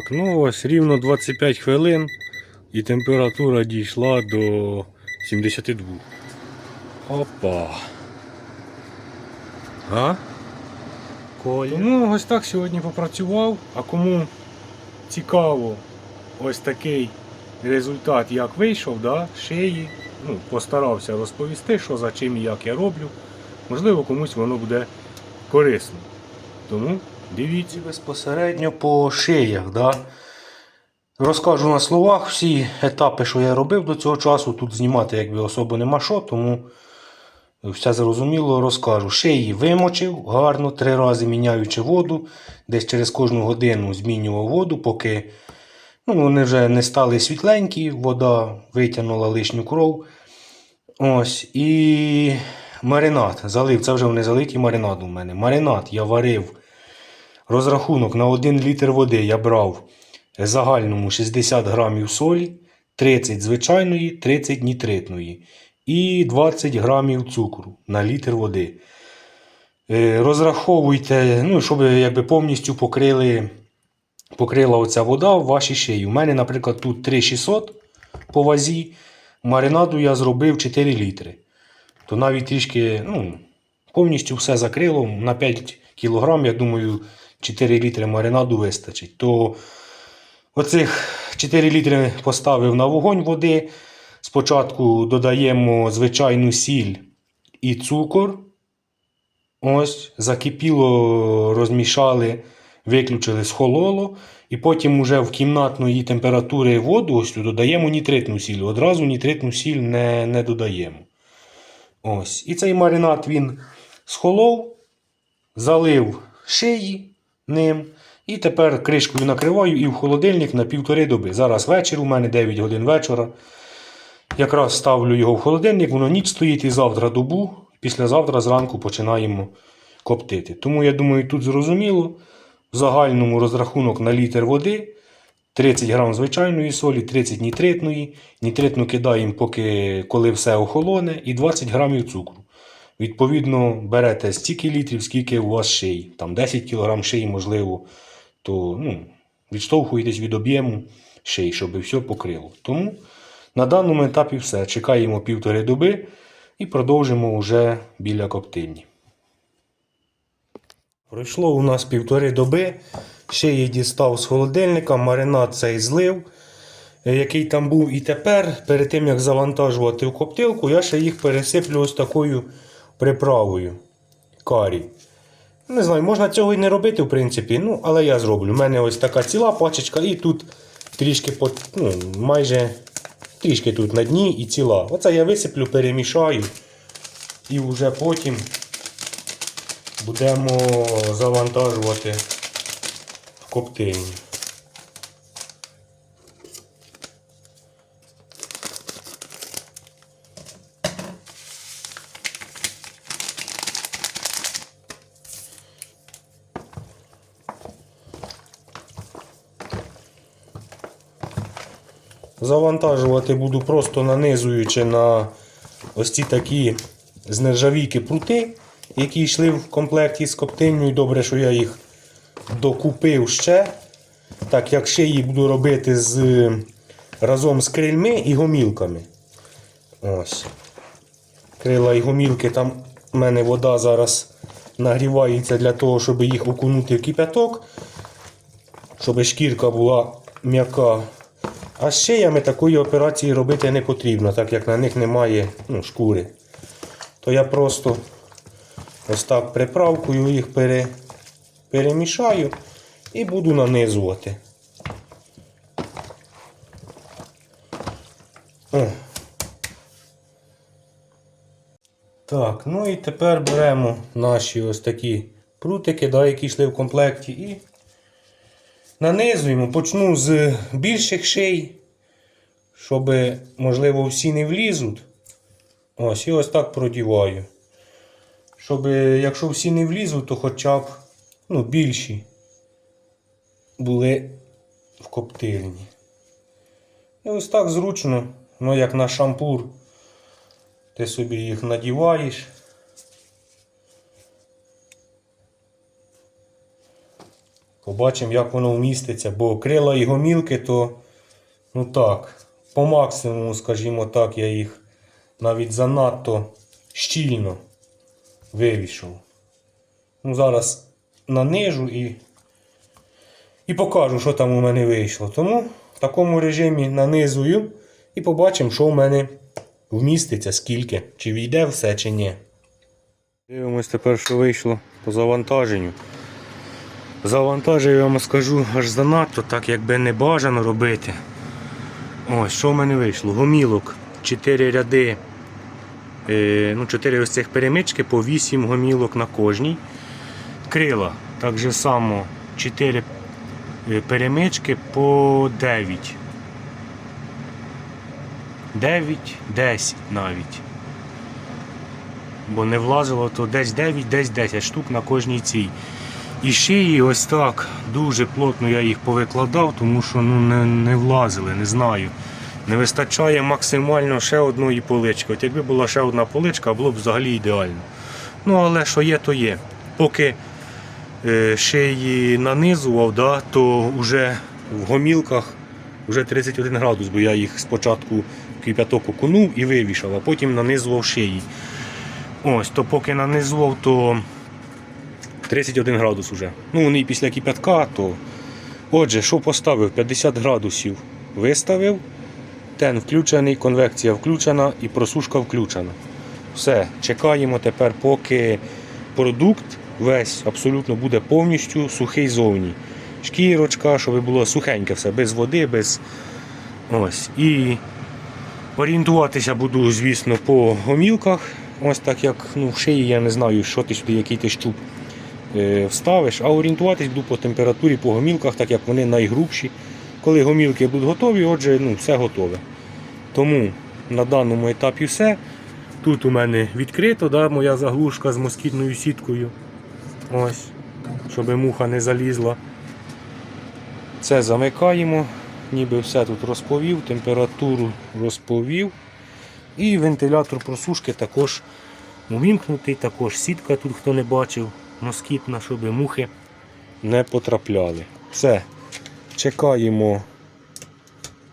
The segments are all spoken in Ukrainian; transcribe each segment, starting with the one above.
Так, ну ось рівно 25 хвилин і температура дійшла до 72. Опа. А? Коля. Ну, ось так сьогодні попрацював. А кому цікаво ось такий результат, як вийшов, да, шиї, ну, постарався розповісти, що за чим і як я роблю. Можливо, комусь воно буде корисно. Тому дивіться. Безпосередньо по шиях. Да? Розкажу на словах всі етапи, що я робив до цього часу. Тут знімати якби особо нема що, тому все зрозуміло розкажу. Шиї вимочив гарно, три рази міняючи воду. Десь через кожну годину змінював воду, поки ну, вони вже не стали світленькі, вода витягнула лишню кров. Ось. І маринад залив. Це вже вони залиті маринад у мене. Маринад я варив. Розрахунок на 1 літр води я брав загальному 60 грамів солі, 30 звичайної, 30 нітритної і 20 грамів цукру на літр води. Е, Розраховуйте, ну, щоб якби повністю покрили, покрила оця вода в вашій шиї. У мене, наприклад, тут 3600 по вазі. Маринаду я зробив 4 літри. То навіть трішки ну, повністю все закрило. На 5 кг, я думаю, 4 літри маринаду вистачить. То оцих 4 літри поставив на вогонь води. Спочатку додаємо звичайну сіль і цукор. Ось, закипіло, розмішали, виключили, схололо. І потім уже в кімнатної температури воду ось додаємо нітритну сіль. Одразу нітритну сіль не, не додаємо. Ось. І цей маринад він схолов, залив шиї ним. І тепер кришкою накриваю і в холодильник на півтори доби. Зараз вечір у мене 9 годин вечора. Якраз ставлю його в холодильник, воно ніч стоїть і завтра добу. Післязавтра зранку починаємо коптити. Тому я думаю, тут зрозуміло. В загальному розрахунок на літр води 30 грам звичайної солі, 30 нітритної. Нітритну кидаємо, поки коли все охолоне, і 20 грамів цукру. Відповідно, берете стільки літрів, скільки у вас шиї. Там 10 кг шиї, можливо, то ну, відштовхуєтесь від об'єму шиї, щоб все покрило. Тому на даному етапі все. Чекаємо півтори доби і продовжимо вже біля коптильні. Пройшло у нас півтори доби. Її дістав з холодильника, маринад цей злив, е, який там був. І тепер, перед тим як завантажувати в коптилку, я ще їх пересиплю ось такою приправою. Карі. Не знаю, можна цього і не робити, в принципі, ну, але я зроблю. У мене ось така ціла пачечка, і тут трішки по, ну, майже трішки тут на дні і ціла. Оце я висиплю, перемішаю. І вже потім будемо завантажувати в коптильню. Завантажувати буду просто нанизуючи на ось ці такі з нержавійки прути, які йшли в комплекті з коптильнею. Добре, що я їх докупив ще. Так як ще їх буду робити з, разом з крильми і гомілками. Ось. Крила і гомілки, там в мене вода зараз нагрівається для того, щоб їх окунути в кипяток, щоб шкірка була м'яка. А з шиями такої операції робити не потрібно, так як на них немає ну, шкури. То я просто ось так приправкою їх пере, перемішаю і буду нанизувати. О. Так, ну і тепер беремо наші ось такі прутики, да, які йшли в комплекті, і нанизуємо. Почну з більших ший, щоб, можливо, всі не влізуть. Ось, і ось так продіваю. Щоб, якщо всі не влізуть, то хоча б ну, більші були в коптильні. І ось так зручно, ну як на шампур. Ти собі їх надіваєш. Побачимо, як воно вміститься, бо крила і гомілки, то ну так, по максимуму, скажімо так, я їх навіть занадто щільно вивішав. Ну, зараз нанижу і, і покажу, що там у мене вийшло. Тому в такому режимі нанизую і побачимо, що в мене вміститься, скільки, чи війде все, чи ні. Дивимось тепер, що вийшло по завантаженню. Завантажив, я вам скажу, аж занадто, так якби не бажано робити. Ось, що в мене вийшло? Гомілок, 4 ряди, е, ну, 4 ось цих перемички по 8 гомілок на кожній. Крила, так же само 4 е, перемички по 9. 9, 10 навіть. Бо не влазило, то десь 9, десь 10 штук на кожній цій. І шиї ось так дуже плотно я їх повикладав, тому що ну, не, не влазили, не знаю. Не вистачає максимально ще одної полички. От якби була ще одна поличка, було б взагалі ідеально. Ну, але що є, то є. Поки е, шиї нанизував, да, то вже в гомілках вже 31 градус, бо я їх спочатку кип'яток окунув і вивішав, а потім нанизував шиї. Ось, то поки нанизував, то 31 градус уже. Ну, вони після кип'ятка, то. Отже, що поставив? 50 градусів виставив. Тен включений, конвекція включена і просушка включена. Все, чекаємо тепер, поки продукт весь абсолютно буде повністю сухий зовні. Шкірочка, щоб було сухеньке все, без води, без. Ось. І орієнтуватися буду, звісно, по гомілках. Ось так як ну, в шиї я не знаю, що ти сюди, який ти щуп вставиш, а орієнтуватись буду по температурі, по гомілках, так як вони найгрубші. Коли гомілки будуть готові, отже, ну, все готове. Тому на даному етапі все. Тут у мене відкрито, да, моя заглушка з москітною сіткою. Ось, щоб муха не залізла. Це замикаємо, ніби все тут розповів, температуру розповів. І вентилятор просушки також увімкнутий, також сітка тут хто не бачив, москітна, щоб мухи не потрапляли. Все. Чекаємо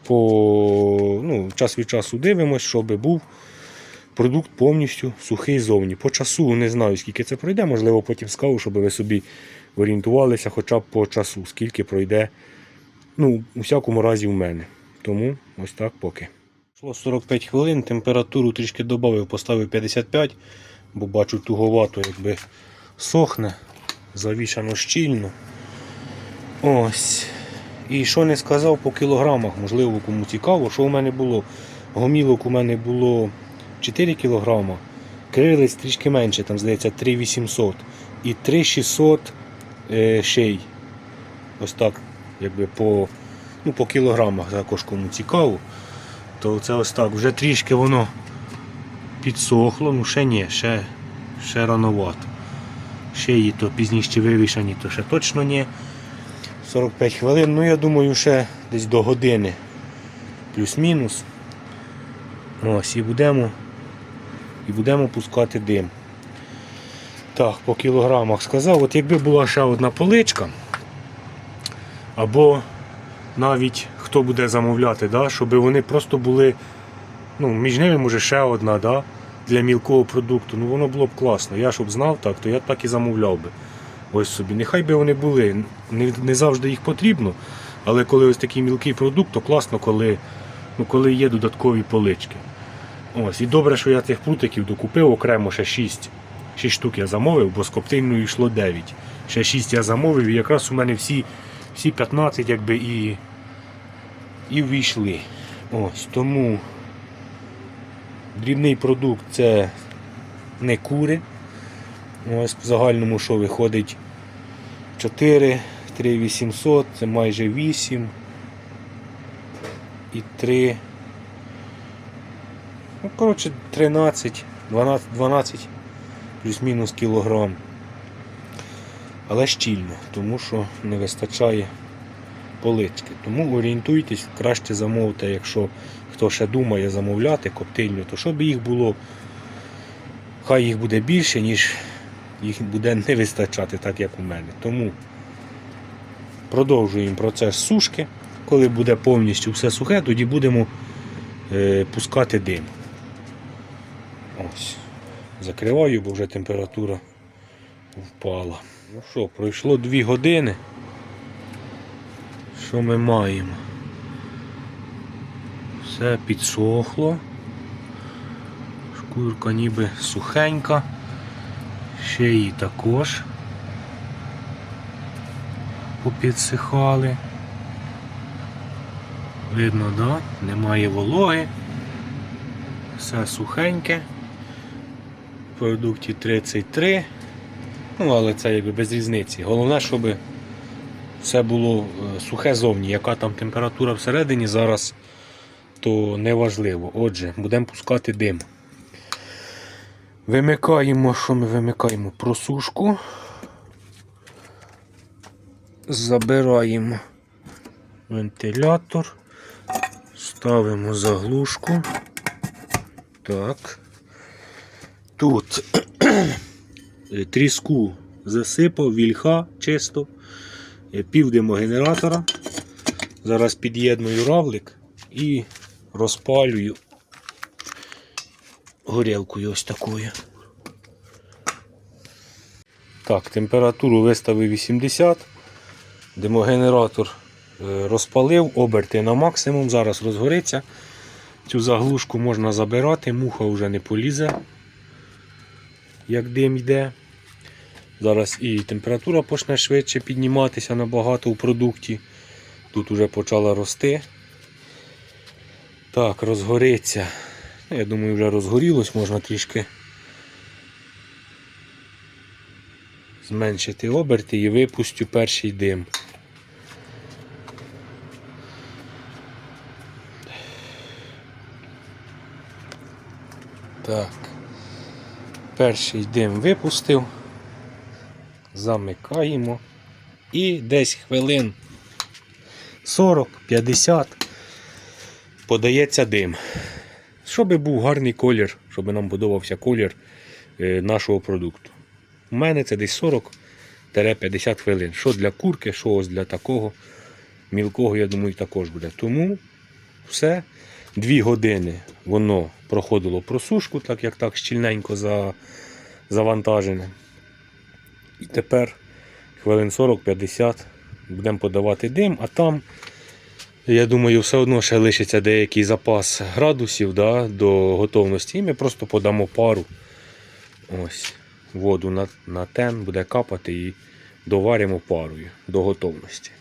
по ну, час від часу дивимось, щоб був продукт повністю сухий зовні. По часу не знаю, скільки це пройде, можливо, потім скажу, щоб ви собі орієнтувалися хоча б по часу, скільки пройде. Ну, у всякому разі в мене. Тому ось так поки. Пройшло 45 хвилин, температуру трішки додав, поставив 55, бо бачу туговато, якби сохне, завішано щільно. Ось. І що не сказав по кілограмах, можливо, кому цікаво, що у мене було. Гомілок у мене було 4 кілограма, крилець трішки менше, там здається 3800 і 3600 е, шей. Ось так, якби по, ну, по кілограмах також кому цікаво. То це ось так. Вже трішки воно підсохло, ну ще ні, ще, ще рановато. Шиї то пізніше вивішані, то ще точно ні. 45 хвилин, ну я думаю, ще десь до години плюс-мінус. Ось, і будемо, і будемо пускати дим. Так, по кілограмах сказав, от якби була ще одна поличка, або навіть хто буде замовляти, да, щоб вони просто були, ну, між ними може ще одна да, для мілкого продукту, ну воно було б класно. Я щоб знав так, то я так і замовляв би. Ось собі. Нехай би вони були. Не, не завжди їх потрібно, але коли ось такий мілкий продукт, то класно, коли, ну, коли є додаткові полички. Ось, І добре, що я цих прутиків докупив окремо ще 6. 6 штук я замовив, бо з коптильною йшло 9. Ще 6 я замовив, і якраз у мене всі, всі 15 якби і, і ввійшли. Ось, тому дрібний продукт це не кури. Ось в загальному що виходить 4, 3 800, це майже 8 і 3. Ну, коротше, 13, 12, 12 плюс-мінус кілограм. Але щільно, тому що не вистачає полички. Тому орієнтуйтесь, краще замовте, якщо хто ще думає замовляти коптильню, то щоб їх було, хай їх буде більше, ніж їх буде не вистачати, так як у мене. Тому продовжуємо процес сушки. Коли буде повністю все сухе, тоді будемо е, пускати дим. Ось. Закриваю, бо вже температура впала. Ну що, пройшло 2 години. Що ми маємо? Все підсохло. Шкурка ніби сухенька. Шиї також попідсихали. Видно, да? Немає вологи. Все сухеньке. В продукті 33. Ну, але це якби без різниці. Головне, щоб все було е, сухе зовні. Яка там температура всередині зараз, то не важливо. Отже, будемо пускати дим. Вимикаємо, що ми вимикаємо? Просушку. Забираємо вентилятор. Ставимо заглушку. Так. Тут тріску засипав, вільха чисто, е, пів димогенератора. Зараз під'єдную равлик і розпалюю горілкою ось такою. Так, температуру виставив 80. Димогенератор е, розпалив, оберти на максимум, зараз розгориться. Цю заглушку можна забирати, муха вже не полізе, як дим йде. Зараз і температура почне швидше підніматися набагато у продукті. Тут вже почала рости. Так, розгориться. Ну, Я думаю, вже розгорілось, можна трішки зменшити оберти і випустю перший дим. Так. Перший дим випустив. Замикаємо. І десь хвилин 40-50 подається дим. Щоб був гарний колір, щоб нам подобався колір е, нашого продукту. У мене це десь 40-50 хвилин. Що для курки, що ось для такого мілкого, я думаю, також буде. Тому все. Дві години воно проходило просушку, так як так щільненько за, завантажене. І тепер хвилин 40-50 будемо подавати дим, а там, я думаю, все одно ще лишиться деякий запас градусів да, до готовності. І ми просто подамо пару. Ось, воду на, на тен буде капати і доваримо парою до готовності.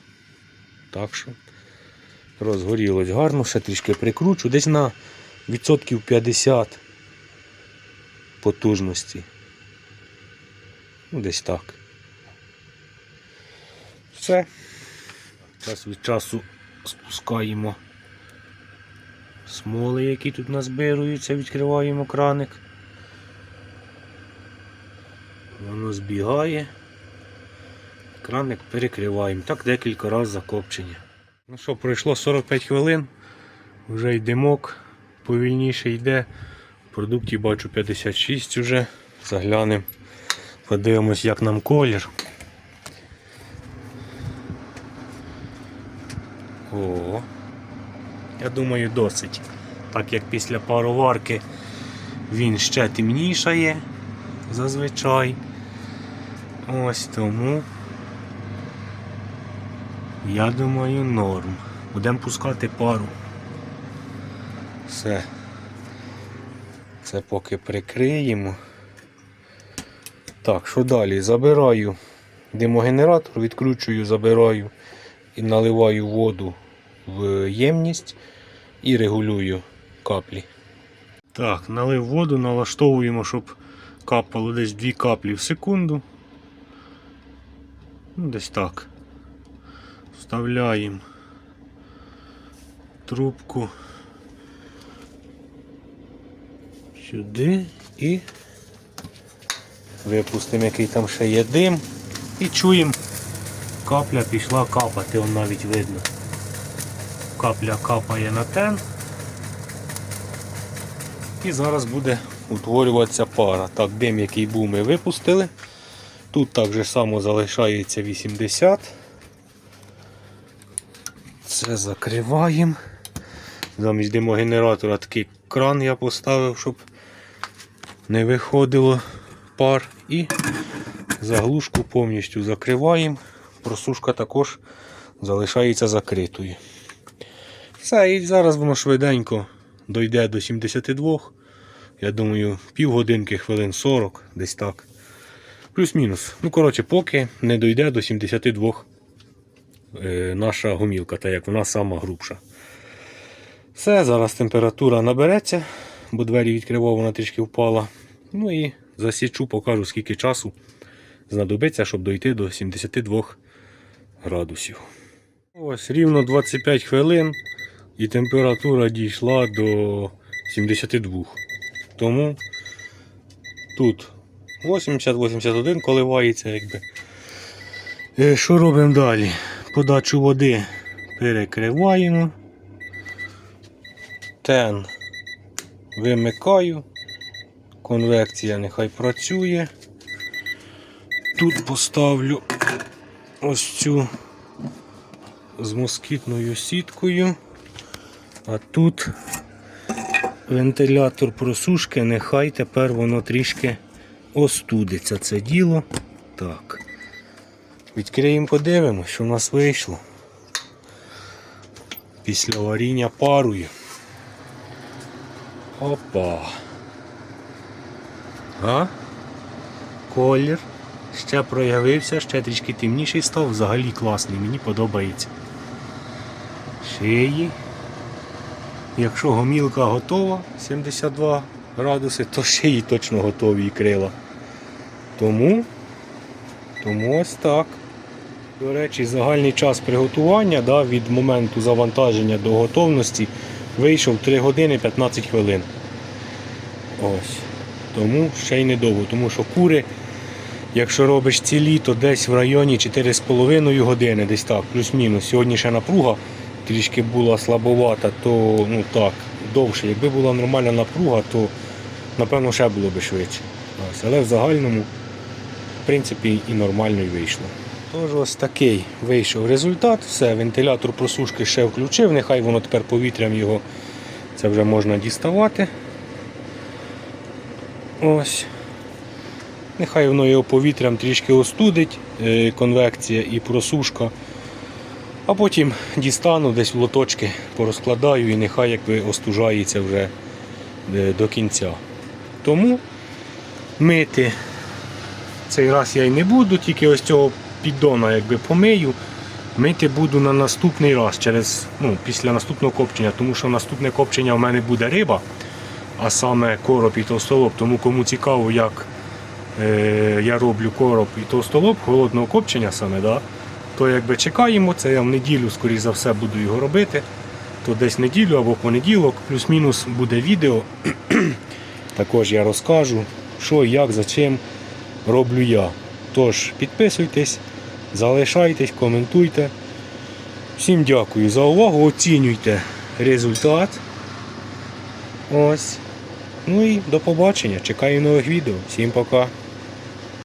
Так що розгорілось гарно, ще трішки прикручу, десь на відсотків 50 потужності. Ну, десь так. Все. Час від часу спускаємо смоли, які тут назбируються, відкриваємо краник. Воно збігає. Краник перекриваємо. Так декілька разів закопчення. Ну що, пройшло 45 хвилин, вже й димок повільніше йде. В продукті бачу 56 вже. Заглянемо, подивимось, як нам колір. О, я думаю, досить. Так як після пароварки він ще темнішає зазвичай. Ось тому. Я думаю, норм. Будемо пускати пару. Все. Це поки прикриємо. Так, що далі? Забираю димогенератор, відкручую, забираю і наливаю воду в ємність і регулюю каплі. Так, налив воду, налаштовуємо, щоб капало десь 2 каплі в секунду. Ну, десь так. Вставляємо трубку сюди і випустимо, який там ще є дим. І чуємо, капля пішла капати, он навіть видно. Капля капає на тен. І зараз буде утворюватися пара. Так, дим, який був, ми випустили. Тут так же само залишається 80. Це закриваємо. Замість димогенератора такий кран я поставив, щоб не виходило пар. І заглушку повністю закриваємо. Просушка також залишається закритою. Все, і зараз воно швиденько дойде до 72. Я думаю, півгодинки, хвилин 40, десь так. Плюс-мінус. Ну, коротше, поки не дойде до 72 е, наша гумілка, так як вона сама грубша. Все, зараз температура набереться, бо двері відкривав, вона трішки впала. Ну і засічу, покажу, скільки часу знадобиться, щоб дойти до 72 градусів. Ось рівно 25 хвилин і температура дійшла до 72. Тому тут 80-81 коливається, якби. Е, Що робимо далі? Подачу води перекриваємо. Тен вимикаю. Конвекція нехай працює. Тут поставлю ось цю з москітною сіткою. А тут вентилятор просушки, нехай тепер воно трішки остудиться це діло. Так. Відкриємо, подивимося, що в нас вийшло. Після варіння парою. Опа. А? Колір ще проявився, ще трішки темніший став, взагалі класний, мені подобається. Шиї. Якщо гомілка готова 72 градуси, то шиї точно готові і крила. Тому, тому ось так. До речі, загальний час приготування да, від моменту завантаження до готовності вийшов 3 години 15 хвилин. Ось. Тому ще й недовго, тому що кури, якщо робиш цілі, то десь в районі 4,5 години, десь так, плюс-мінус. Сьогодні ще напруга трішки була слабовата, то ну так, довше. Якби була нормальна напруга, то напевно ще було б швидше. Ось. Але в загальному, в принципі, і нормально й вийшло. Тож ось такий вийшов результат. Все, вентилятор просушки ще включив, нехай воно тепер повітрям його це вже можна діставати. Ось. Нехай воно його повітрям трішки остудить, е, конвекція і просушка. А потім дістану десь в лоточки, порозкладаю і нехай якби остужається вже е, до кінця. Тому мити цей раз я й не буду, тільки ось цього піддона якби помию. Мити буду на наступний раз, через, ну, після наступного копчення, тому що наступне копчення в мене буде риба, а саме короб і товстолоб. Тому кому цікаво, як е, я роблю короб і товстолоб, холодного копчення саме, да, то якби чекаємо, це я в неділю, скоріш за все, буду його робити. То десь неділю або понеділок, плюс-мінус буде відео. Також я розкажу, що, як, за чим роблю я. Тож підписуйтесь, залишайтесь, коментуйте. Всім дякую за увагу, оцінюйте результат. Ось. Ну і до побачення. Чекаю нових відео. Всім пока.